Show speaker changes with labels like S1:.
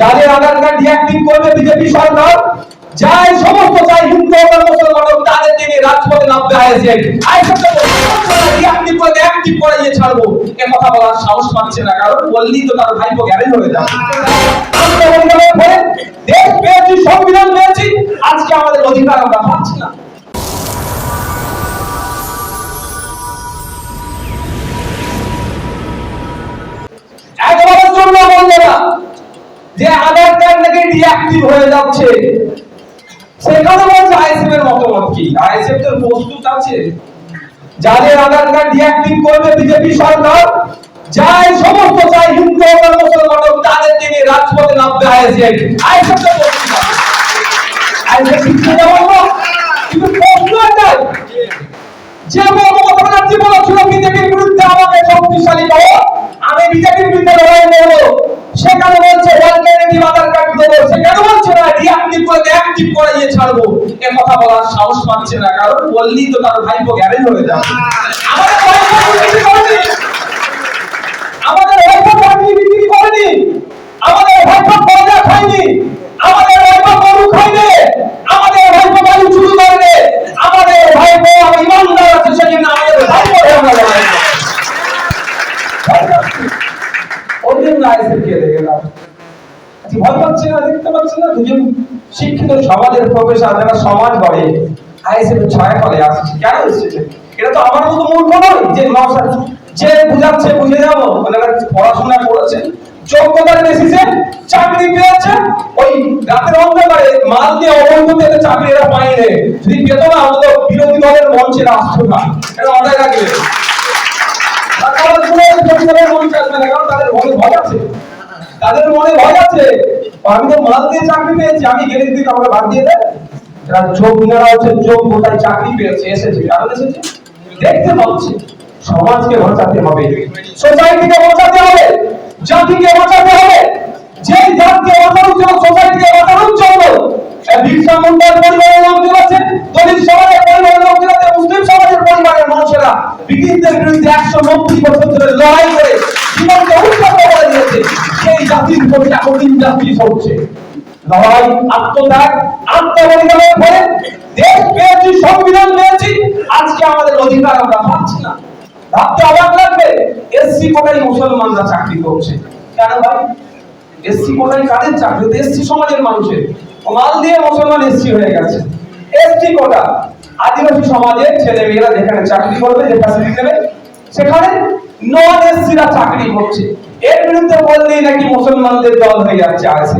S1: যাদের Aadhaar card deactive করবে BJP সরকার যাই সমস্ত চাই হিন্দু এবং মুসলমান হোক, তাদের দিনে রাজপথে আইএসএফ। আইএসএফ ডিঅ্যাক্টিভ করে দিয়ে ছাড়বো। এ কথা বলার সাহস পাচ্ছে না কারণ বললেই তো তার ভাইপো গ্যারেজ হয়ে যাবে। দেশ পেয়েছি সংবিধান পেয়েছি আজকে আমাদের অধিকার আমরা পাচ্ছি না। নাকি ডিঅ্যাক্টিভ হয়ে যাচ্ছে। সেখানে বলছে আইএসএফ এর মতামত কি? আইএসএফ প্রস্তুত আছে। যাদের আধার কার্ড ডিঅ্যাক্টিভ করবে বিজেপি সরকার, যাই সমস্ত চাই হিন্দু এবং মুসলমান তাদের দিনে রাজপথে নামবে আইএসএফ। আইএসএফ তো প্রস্তুত আইএসএফ যাব না কিন্তু প্রশ্ন যে মমতা ব্যানার্জি বলেছিল বিজেপির বিরুদ্ধে আমাকে শক্তিশালী করো আমি বিজেপির বিরুদ্ধে লড়াই করব সেখানে বলছে অল্টারনেটিভ আধার কার্ড দেবো সেখানে বলছে না ডিঅ্যাক্টিভ করে অ্যাক্টিভ করে দিয়ে ছাড়বো। এ কথা বলার সাহস পাচ্ছে না কারণ বললি তো তার ভাইপো গ্যারেজ হয়ে যাবে। আমাদের আমাদের ভাইপো চাকরি বিক্রি করেনি? আমাদের ভাইপো পয়সা খায়নি? আমাদের ভাইপো গরু খায়নি? আমাদের ভাইপো বালু চুরি করেনি? আমাদের ভাইপো আমার ইমানদার আছে সেজন্য আমাদের ভাইপো আমরা। ওই জন্য আইসের কে দেখে দাও আচ্ছা, ভয় পাচ্ছে না দেখতে পাচ্ছে না দুজন শিক্ষিত সমাজের প্রফেসর যারা সমাজ গড়ে আইএসএফ ছয় ফলে আসছে। কেন এসেছে? এটা তো আমার মতো মূর্খ নয় যে নকশা যে বুঝাচ্ছে, বুঝে যাব। মানে পড়াশোনা করেছে যোগ্যতার বেসিসে চাকরি পেয়েছে ওই রাতের অন্ধকারে মাল দিয়ে চাকরি এরা যদি পেত না, অন্তত বিরোধী দলের মঞ্চে আসতো না। এটা মাথায় রাখবে। আসবে না, কারণ তাদের মনে ভয় আছে। তাদের মনে ভয় আছে। আমি তো মাল দিয়ে চাকরি পেয়েছি, আমি গেলে দিদি আমাকে বাদ দিয়ে দেয়। এরা যোগ যারা হচ্ছে যোগ গোটায় চাকরি পেয়েছে, এসেছে কারণ এসেছে? দেখতে পাচ্ছে সমাজকে বাঁচাতে হবে সোসাইটিকে বাঁচাতে হবে, জাতিকে বাঁচাতে হবে। যে জাতিকে বাঁচানোর জন্য সোসাইটিকে বাঁচানোর জন্য বিরসা পরিবারের আছে দলিত সমাজের পরিবারের আছে মুসলিম সমাজের পরিবারের মানুষেরা ব্রিটিশদের বিরুদ্ধে একশো নব্বই বছর ধরে লড়াই করে জীবনকে জাতির প্রতি এখন ইনজাস্টিস হচ্ছে? লড়াই, আত্মত্যাগ আত্মবলিদানের ফলে দেশ পেয়েছি, সংবিধান পেয়েছি, আজকে আমাদের অধিকার আমরা পাচ্ছি না। ভাবতে অবাক লাগবে এসসি কোটাই মুসলমানরা চাকরি করছে? কেন ভাই? এসসি কোটাই কাদের চাকরি? এসসি সমাজের মানুষের। মাল দিয়ে মুসলমান এসসি হয়ে গেছে। এসটি কোটা? আদিবাসী সমাজের ছেলে মেয়েরা যেখানে চাকরি করবে, যে ফ্যাসিলিটি দেবে সেখানে এসসিরা চাকরি করছে। এর বিরুদ্ধে বললেই নাকি মুসলমানদের দল হয়ে যাচ্ছে আছে